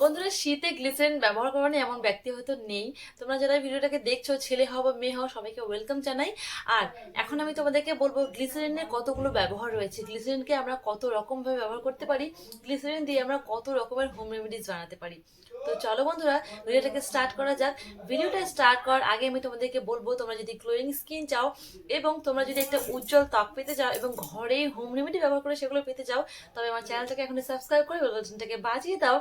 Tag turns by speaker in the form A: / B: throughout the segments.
A: বন্ধুরা, শীতে গ্লিসারিন ব্যবহার করা নিয়ে এমন ব্যক্তি হয়তো নেই। তোমরা যারা ভিডিওটাকে দেখছ, ছেলে হও বা মেয়ে হও, সবাইকে ওয়েলকাম জানাই। আর এখন আমি তোমাদেরকে বলব, গ্লিসারিনের কতগুলো ব্যবহার রয়েছে? গ্লিসারিনকে আমরা কত রকম ভাবে ব্যবহার করতে পারি? গ্লিসারিন দিয়ে আমরা কত রকমের হোম রেমেডিজ বানাতে পারি? তো চলো বন্ধুরা, ভিডিওটাকে স্টার্ট করা যাক। ভিডিওটা স্টার্ট করার আগে আমি তোমাদেরকে বলব, তোমরা যদি গ্লোয়িং স্কিন চাও এবং তোমরা যদি একটা উজ্জ্বল ত্বক পেতে চাও এবং ঘরেই হোম রেমেডি ব্যবহার করে সেগুলো পেতে চাও, তবে আমার চ্যানেলটাকে এখন সাবস্ক্রাইব করে বাজিয়ে দাও।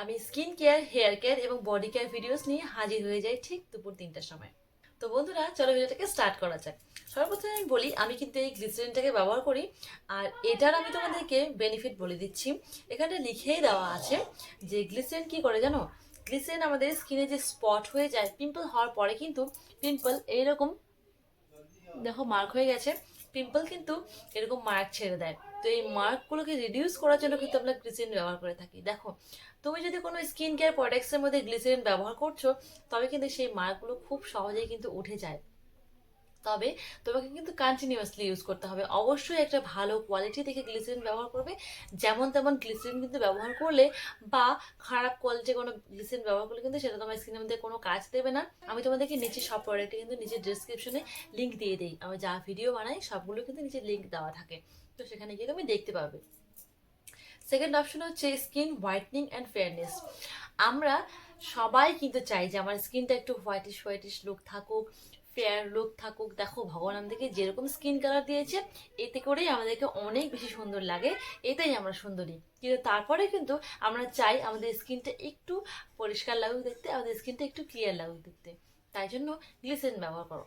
A: আমি স্কিন কেয়ার হেয়ার কেয়ার এবং বডি কেয়ার ভিডিওস নিয়ে হাজির হয়ে যাই ঠিক দুপুর তিনটার সময়। তো বন্ধুরা, চলো ভিডিওটাকে স্টার্ট করা যাক। সর্বপ্রথমে আমি বলি, আমি কিন্তু এই গ্লিসারিনটাকে ব্যবহার করি আর এটার আমি তোমাদেরকে বেনিফিট বলে দিচ্ছি। এখানে লিখেই দেওয়া আছে যে গ্লিসারিন কি করে জানো? গ্লিসারিন আমাদের স্কিনে যে স্পট হয়ে যায় পিম্পল হওয়ার পরে কিন্তু পিম্পল এইরকম, দেখো মার্ক হয়ে গেছে পিম্পল কিন্তু এরকম মার্ক ছেড়ে দেয়। তো এই মার্কগুলোকে রিডিউস করার জন্য কিন্তু আমরা গ্লিসিন ব্যবহার করে থাকি। দেখো, তুমি যদি কোনো স্কিন কেয়ার প্রোডাক্টসের মধ্যে গ্লিসিন ব্যবহার করছ, তবে কিন্তু সেই মার্কগুলো খুব সহজেই কিন্তু উঠে যায়। তবে তোমাকে কিন্তু কন্টিনিউয়াসলি ইউজ করতে হবে। অবশ্যই একটা ভালো কোয়ালিটি দেখে গ্লিসারিন ব্যবহার করবে। যেমন তেমন গ্লিসারিন কিন্তু ব্যবহার করলে বা খারাপ কোয়ালিটির কোনো গ্লিসারিন ব্যবহার করলে কিন্তু সেটা তোমার স্কিনের মধ্যে কোনো কাজ দেবে না। আমি তোমাদেরকে নিচে সব প্রোডাক্টে কিন্তু নিচের ডিসক্রিপশনে লিঙ্ক দিয়ে দিই। আমি যা ভিডিও বানাই সবগুলো কিন্তু নিচে লিঙ্ক দেওয়া থাকে। তো সেখানে গিয়ে তুমি দেখতে পাবে। সেকেন্ড অপশন হচ্ছে স্কিন হোয়াইটনিং অ্যান্ড ফেয়ারনেস আমরা সবাই কিন্তু চাই যে আমার স্কিনটা একটু হোয়াইটিশ হোয়াইটিশ লুক থাকুক ফেয়ার লুক থাকুক, দেখো ভগবান আমাদেরকে যেরকম স্কিন কালার দিয়েছে, এতে করেই আমাদেরকে অনেক বেশি সুন্দর লাগে, এটাই আমরা সুন্দরী। কিন্তু তারপরে কিন্তু আমরা চাই আমাদের স্কিনটা একটু পরিষ্কার লাগুক দেখতে, আমাদের স্কিনটা একটু ক্লিয়ার লাগুক দেখতে। তাই জন্য গ্লিসারিন ব্যবহার করো।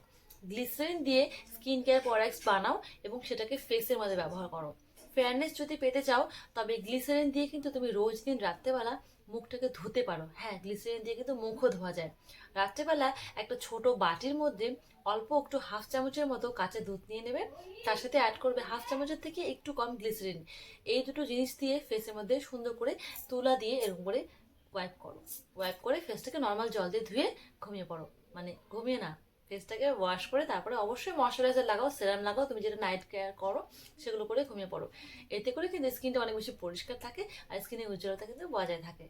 A: গ্লিসারিন দিয়ে স্কিন কেয়ার প্রোডাক্টস বানাও এবং সেটাকে ফেসের মধ্যে ব্যবহার করো। ফেয়ারনেস যদি পেতে চাও, তবে গ্লিসারিন দিয়ে কিন্তু তুমি রোজ দিন রাত্রেবেলা মুখটাকে ধুতে পারো। হ্যাঁ গ্লিসারিন দিয়ে কিন্তু মুখও ধোয়া যায়। রাত্রেবেলা একটা ছোট বাটির মধ্যে অল্প একটু হাফ চামচের মতো কাঁচা দুধ নিয়ে নেবে। তার সাথে অ্যাড করবে হাফ চামচের থেকে একটু কম গ্লিসারিন এই দুটো জিনিস দিয়ে ফেসের মধ্যে সুন্দর করে তুলা দিয়ে এরকম করে ওয়াইপ করো। ওয়াইপ করে ফেসটাকে নর্মাল জল দিয়ে ধুয়ে ঘুমিয়ে পড়ো। মানে ঘুমিয়ে না। ফেসটাকে ওয়াশ করে তারপরে অবশ্যই ময়শ্চারাইজার লাগাও সেরাম লাগাও, তুমি যেটা নাইট কেয়ার করো, সেগুলো করে ঘুমিয়ে পড়ো। এতে করে কিন্তু স্কিনটা অনেক বেশি পরিষ্কার থাকে আর স্কিনের উজ্জ্বলতা কিন্তু বজায় থাকে।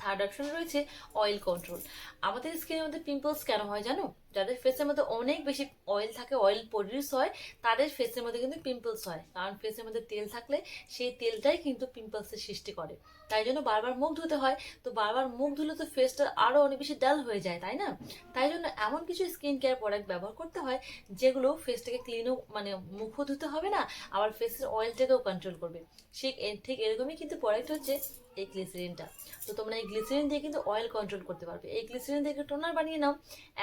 A: থার্ড অপশন রয়েছে অয়েল কন্ট্রোল আমাদের স্কিনের মধ্যে পিম্পলস কেন হয় জানো? যাদের ফেসের মধ্যে অনেক বেশি অয়েল থাকে অয়েল প্রডিউস হয়, তাদের ফেসের মধ্যে কিন্তু পিম্পলস হয়। কারণ ফেসের মধ্যে তেল থাকলে সেই তেলটাই কিন্তু পিম্পলসের সৃষ্টি করে। তাই জন্য বারবার মুখ ধুতে হয়। তো বারবার মুখ ধুলে তো ফেসটা আরও অনেক বেশি ডাল হয়ে যায়, তাই না? তাই জন্য এমন কিছু স্কিন কেয়ার প্রোডাক্ট ব্যবহার করতে হয়, যেগুলো ফেসটাকে ক্লিনও মানে মুখও ধুতে হবে না, আবার ফেসের অয়েলটাকেও কন্ট্রোল করবে। ঠিক ঠিক এরকমই কিন্তু প্রোডাক্ট হচ্ছে এই গ্লিসারিনটা তো তোমরা এই গ্লিসারিন দিয়ে কিন্তু অয়েল কন্ট্রোল করতে পারবে। এই গ্লিসারিন দিয়ে টোনার বানিয়ে নাও।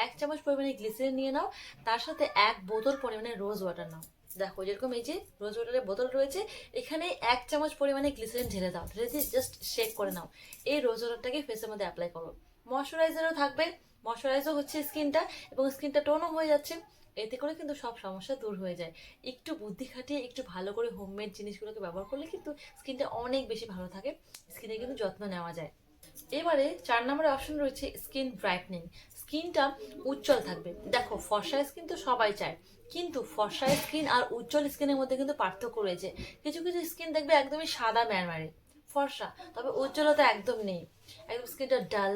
A: এক চামচ পরিমাণে গ্লিসারিন নিয়ে নাও, তার সাথে এক বোতল পরিমাণে রোজ ওয়াটার নাও। দেখো, যেরকম এই যে রোজ ওয়াটারের বোতল রয়েছে, এখানে এক চামচ পরিমাণে গ্লিসারিন ঢেলে দাও, ঢেলে দিয়ে জাস্ট শেক করে নাও। এই রোজ ওয়াটারটাকে ফেসের মধ্যে অ্যাপ্লাই করো। ময়শ্চারাইজারও থাকবে ময়শ্চারাইজার হচ্ছে স্কিনটা এবং স্কিনটা টোনও হয়ে যাচ্ছে। এতে করে কিন্তু সব সমস্যা দূর হয়ে যায়। একটু বুদ্ধি খাটিয়ে, একটু ভালো করে হোমমেড জিনিসগুলোকে ব্যবহার করলে কিন্তু স্কিনটা অনেক বেশি ভালো থাকে স্কিনে কিন্তু যত্ন নেওয়া যায়। এবারে চার নম্বরে অপশন রয়েছে স্কিন ব্রাইটনিং স্কিনটা উজ্জ্বল থাকবে। দেখো, ফর্সা স্কিন তো সবাই চায়, কিন্তু ফর্সা স্কিন আর উজ্জ্বল স্কিনের মধ্যে কিন্তু পার্থক্য রয়েছে। কিছু কিছু স্কিন দেখবে একদমই সাদা ম্যারমারে, ফর্সা, তবে উজ্জ্বলতা একদম নেই। একদম স্কিনটা ডাল,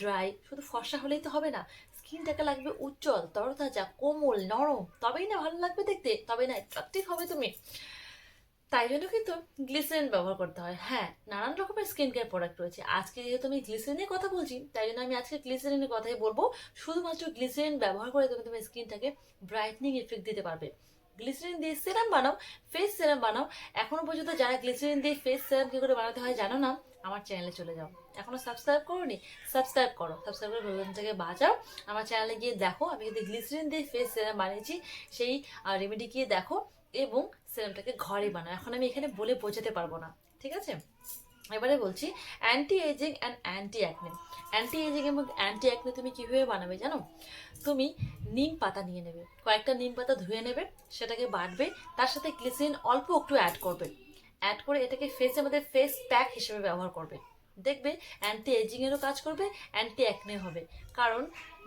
A: ড্রাই, শুধু ফর্সা হলেই তো হবে না, স্কিনটাকে লাগবে উজ্জ্বল, তরতাজা, কোমল, নরম, তবেই না ভালো লাগবে দেখতে, তবেই না অ্যাট্রাকটিভ হবে তুমি। তাই জন্য কিন্তু গ্লিসারিন ব্যবহার করতে হয়। হ্যাঁ নানান রকমের স্কিন কেয়ার প্রোডাক্ট রয়েছে। আজকে যেহেতু আমি গ্লিসারিনের কথা বলছি, তাই জন্য আমি আজকে গ্লিসারিনের কথাই বলব। শুধুমাত্র গ্লিসারিন ব্যবহার করে তুমি তোমার স্কিনটাকে ব্রাইটনিং এফেক্ট দিতে পারবে। গ্লিসারিন দিয়ে সেরাম বানাও ফেস সেরাম বানাও। এখনও পর্যন্ত যারা গ্লিসারিন দিয়ে ফেস সেরাম কি করে বানাতে হয় জানো না? আমার চ্যানেলে চলে যাও। এখনও সাবস্ক্রাইব করোনি? সাবস্ক্রাইব করো। সাবস্ক্রাইব করে বেলবটন থেকে বাঁচাও। আমার চ্যানেলে গিয়ে দেখো, আমি যদি গ্লিসারিন দিয়ে ফেস সেরাম বানিয়েছি, সেই রেমেডি গিয়ে দেখো? এবং সেরামটাকে ঘরে বানায় এখন আমি এখানে বলে বোঝাতে পারব না, ঠিক আছে? এবারে বলছি anti ageing and anti acne anti ageing এবং অ্যান্টি অ্যাকনে তুমি কীভাবে বানাবে জানো? তুমি নিম পাতা নিয়ে নেবে। কয়েকটা নিম পাতা ধুয়ে নেবে, সেটাকে বাটবে, তার সাথে গ্লিসিন অল্প একটু অ্যাড করবে। অ্যাড করে এটাকে ফেসে আমাদের ফেস প্যাক হিসেবে ব্যবহার করবে। দেখবে অ্যান্টি এজিংয়েরও কাজ করবে অ্যান্টি অ্যাকনে হবে। কারণ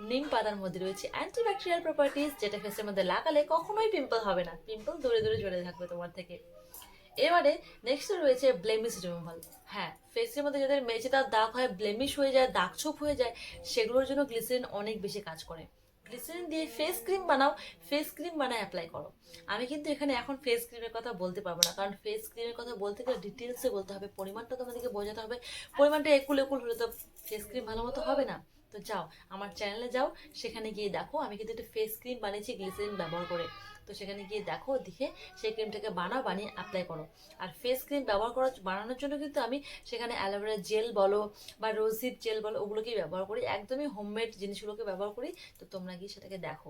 A: নিম পাতার মধ্যে রয়েছে অ্যান্টি ব্যাকটেরিয়াল প্রপার্টিস যেটা ফেসের মধ্যে লাগালে কখনোই পিম্পল হবে না। পিম্পল দূরে দূরে চলে থাকবে তোমার থেকে। এবারে নেক্সট রয়েছে ব্লেমিশ রিমুভাল হ্যাঁ ফেসের মধ্যে যাদের মেঝেদার দাগ হয় ব্লেমিশ হয়ে যায়, দাগ ছোপ হয়ে যায়, সেগুলোর জন্য গ্লিসিন অনেক বেশি কাজ করে। গ্লিসারিন দিয়ে ফেস ক্রিম বানাও ফেস ক্রিম বানায় অ্যাপ্লাই করো। আমি কিন্তু এখানে এখন ফেস ক্রিমের কথা বলতে পারব না, কারণ ফেস ক্রিমের কথা বলতে গেলে ডিটেলসে বলতে হবে, পরিমাণটা তোমাদেরকে বোঝাতে হবে। পরিমাণটা একুল একুল হলে তো ফেস ক্রিম ভালো মতো হবে না। তো যাও, আমার চ্যানেলে যাও, সেখানে গিয়ে দেখো, আমি কিন্তু একটা ফেস ক্রিম বানিয়েছি গ্লিসারিন ব্যবহার করে। তো সেখানে গিয়ে দেখো, দেখে সেই ক্রিমটাকে বানাও, বানিয়ে অ্যাপ্লাই করো। আর ফেস ক্রিম ব্যবহার করার বানানোর জন্য কিন্তু আমি সেখানে অ্যালোভেরা জেল বলো বা রোজিপ জেল বলো, ওগুলোকেই ব্যবহার করি। একদমই হোমমেড জিনিসগুলোকে ব্যবহার করি। তো তোমরা গিয়ে সেটাকে দেখো।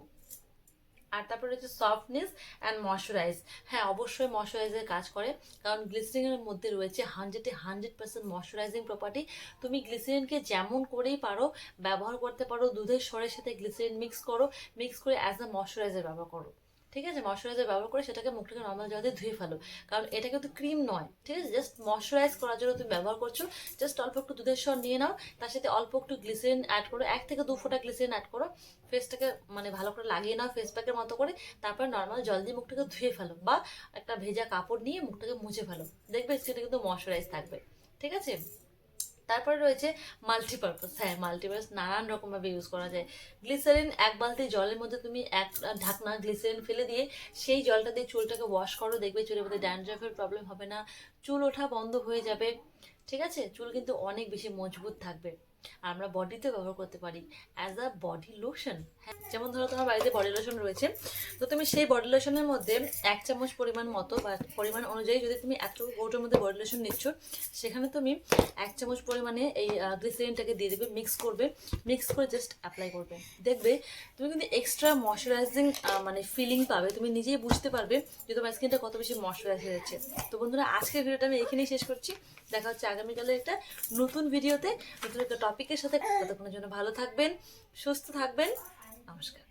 A: আর তারপরে হচ্ছে সফটনেস অ্যান্ড ময়শ্চারাইজ হ্যাঁ অবশ্যই ময়শ্চারাইজের কাজ করে, কারণ গ্লিসারিনের মধ্যে রয়েছে হান্ড্রেডে হান্ড্রেড পার্সেন্ট ময়শ্চারাইজিং প্রপার্টি তুমি গ্লিসারিনকে যেমন করেই পারো, ব্যবহার করতে পারো, দুধের স্বরের সাথে গ্লিসিন মিক্স করো মিক্স করে অ্যাজ আ ময়শ্চারাইজার ব্যবহার করো। ঠিক আছে? ময়শ্চারাইজার ব্যবহার করে সেটাকে মুখটাকে নর্মাল জল দিয়ে ধুয়ে ফেলো। কারণ এটা কিন্তু ক্রিম নয়, ঠিক আছে? জাস্ট ময়শ্চারাইজ করার জন্য তুমি ব্যবহার করছ। জাস্ট অল্প একটু দুধের স্বর নিয়ে নাও। তার সাথে অল্প একটু গ্লিসারিন অ্যাড করো। এক থেকে দু ফোঁটা গ্লিসারিন অ্যাড করো। ফেসটাকে মানে ভালো করে লাগিয়ে নাও ফেস প্যাকের মতো করে। তারপর নর্মাল জল দিয়ে মুখটাকে ধুয়ে ফেলো বা একটা ভেজা কাপড় নিয়ে মুখটাকে মুছে ফেলো। দেখবে সেটা কিন্তু ময়শ্চারাইজ থাকবে। ঠিক আছে? তারপরে রয়েছে মাল্টিপারপাস হ্যাঁ মাল্টিপারপাস নানান রকমভাবে ইউজ করা যায়। গ্লিসারিন এক বালতি জলের মধ্যে তুমি এক ঢাকনা গ্লিসারিন ফেলে দিয়ে সেই জলটা দিয়ে চুলটাকে ওয়াশ করো, দেখবে চুলের মধ্যে ড্যান্ড্রাফের প্রবলেম হবে না। চুল ওঠা বন্ধ হয়ে যাবে। ঠিক আছে? চুল কিন্তু অনেক বেশি মজবুত থাকবে। আর আমরা বডিতে ব্যবহার করতে পারি অ্যাজ আ বডি লোশন হ্যাঁ যেমন ধরো তোমার বাড়িতে বডি লোশন রয়েছে, তো তুমি সেই বডি লোশনের মধ্যে এক চামচ পরিমাণ মতো বা পরিমাণ অনুযায়ী যদি তুমি এত কৌটোর মধ্যে বডি লোশন নিচ্ছ, সেখানে তুমি এক চামচ পরিমাণে এই গ্লিসারিনটাকে দিয়ে দেবে মিক্স করবে মিক্স করে জাস্ট অ্যাপ্লাই করবে। দেখবে তুমি কিন্তু এক্সট্রা ময়শ্চারাইজিং মানে ফিলিং পাবে, তুমি নিজেই বুঝতে পারবে যে তোমার স্কিনটা কত বেশি ময়শ্চারাইজ হয়ে যাচ্ছে। তো বন্ধুরা, আজকের ভিডিওটা আমি এখানেই শেষ করছি। দেখা হচ্ছে আগামীকালের একটা নতুন ভিডিওতে নতুন একটা টপিকের সাথে ততক্ষণের জন্য ভালো থাকবেন সুস্থ থাকবেন। নমস্কার।